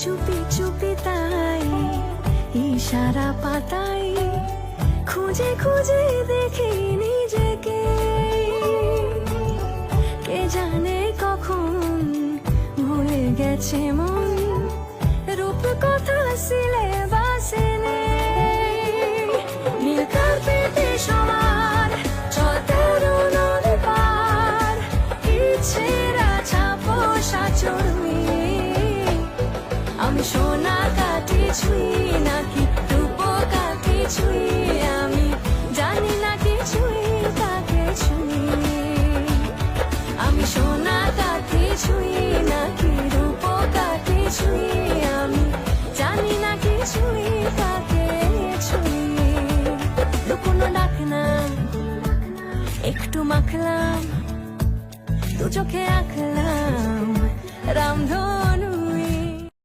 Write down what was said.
চুপি চুপি তাই, ইশারা পাতাই, খুঁজে খুঁজে দেখি নিজেকে। কে জানে কখন ভুলে গেছে মন? সোনা কাঠি ছুঁই নাকি রূপ কাঠি ছুঁই আমি, জানি না কিছুই কাকে ছুঁই। আমি সোনা কাঠি ছুঁই নাকি রূপ কাঠি ছুঁই আমি, জানি না কিছুই কাকে ছুঁই। লুকোনো ডাক না একটু মাখলাম, দু চোখে আঁকলাম রামধন